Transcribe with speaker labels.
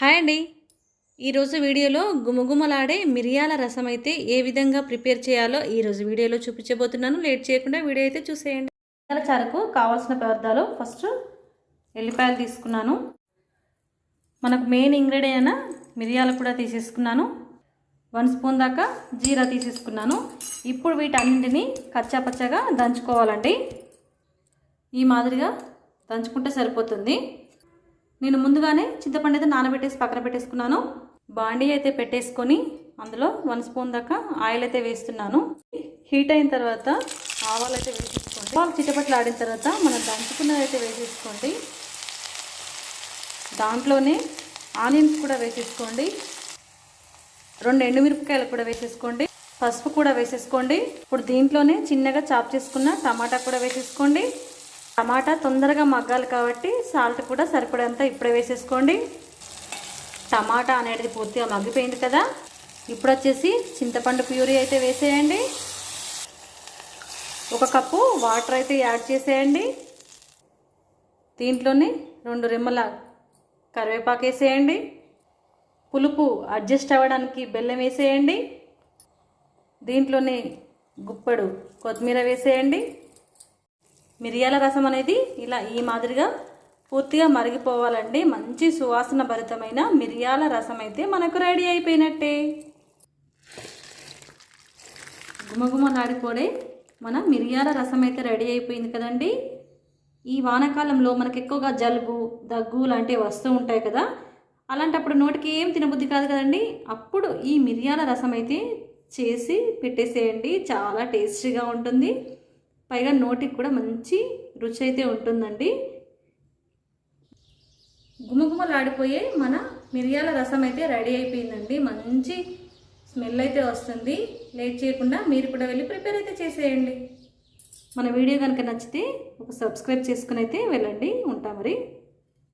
Speaker 1: Hi అండి. ఈరోజు వీడియోలో గుమగుమలాడే మిరియాల రసం అయితే ఏ విధంగా ప్రిపేర్ చేయాలో ఈరోజు వీడియోలో చూపించబోతున్నాను. లేట్ చేయకుండా వీడియో అయితే చూసేయండి. మిరియాల చారుకు కావాల్సిన పదార్థాలు ఫస్ట్ ఎల్లిపాయలు తీసుకున్నాను. మనకు మెయిన్ ఇంగ్రీడియంట్ మిరియాలు కూడా తీసేసుకున్నాను. వన్ స్పూన్ దాకా జీరా తీసేసుకున్నాను. ఇప్పుడు వీటన్నింటినీ కచ్చాపచ్చగా దంచుకోవాలండి. ఈ మాదిరిగా దంచుకుంటే సరిపోతుంది. నేను ముందుగానే చింతపండు అయితే నానబెట్టేసి పక్కన పెట్టేసుకున్నాను. బాండీ అయితే పెట్టేసుకొని అందులో వన్ స్పూన్ దాకా ఆయిల్ అయితే వేస్తున్నాను. హీట్ అయిన తర్వాత ఆవాలు అయితే వేసేసుకోండి. ఆవాలు చిట్టపట్లు ఆడిన తర్వాత మనం దంచుకున్నది అయితే వేసేసుకోండి. దాంట్లోనే ఆనియన్స్ కూడా వేసేసుకోండి. రెండు ఎండుమిరపకాయలు కూడా వేసేసుకోండి. పసుపు కూడా వేసేసుకోండి. ఇప్పుడు దీంట్లోనే చిన్నగా చాప్ చేసుకున్న టమాటా కూడా వేసేసుకోండి. టమాటా తొందరగా మగ్గాలి కాబట్టి సాల్ట్ కూడా సరిపడేంత ఇప్పుడే వేసేసుకోండి. టమాటా అనేది పూర్తిగా మగ్గిపోయింది కదా. ఇప్పుడు వచ్చేసి చింతపండు ప్యూరీ అయితే వేసేయండి. ఒక కప్పు వాటర్ అయితే యాడ్ చేసేయండి. దీంట్లోనే రెండు రెమ్మల కరివేపాకు వేసేయండి. పులుపు అడ్జస్ట్ అవ్వడానికి బెల్లం వేసేయండి. దీంట్లోనే గుప్పడు కొత్తిమీర వేసేయండి. మిరియాల రసం అనేది ఇలా ఈ మాదిరిగా పూర్తిగా మరిగిపోవాలండి. మంచి సువాసన భరితమైన మిరియాల రసం అయితే మనకు రెడీ అయిపోయినట్టే. గుమగుమలాడిపోడే మన మిరియాల రసం అయితే రెడీ అయిపోయింది కదండి. ఈ వానాకాలంలో మనకు ఎక్కువగా జలుబు దగ్గు లాంటివి వస్తూ ఉంటాయి కదా. అలాంటప్పుడు నోటికి ఏం తినబుద్ధి కాదు కదండి. అప్పుడు ఈ మిరియాల రసం అయితే చేసి పెట్టేసేయండి. చాలా టేస్టీగా ఉంటుంది. పైగా నోటికి కూడా మంచి రుచి అయితే ఉంటుందండి. గుమగుమలాడిపోయే మన మిరియాల రసం అయితే రెడీ అయిపోయిందండి. మంచి స్మెల్ అయితే వస్తుంది. లేట్ చేయకుండా మీరు కూడా వెళ్ళి ప్రిపేర్ అయితే చేసేయండి. మన వీడియో కనుక నచ్చితే ఒక సబ్స్క్రైబ్ చేసుకుని అయితే వెళ్ళండి. ఉంటా మరి.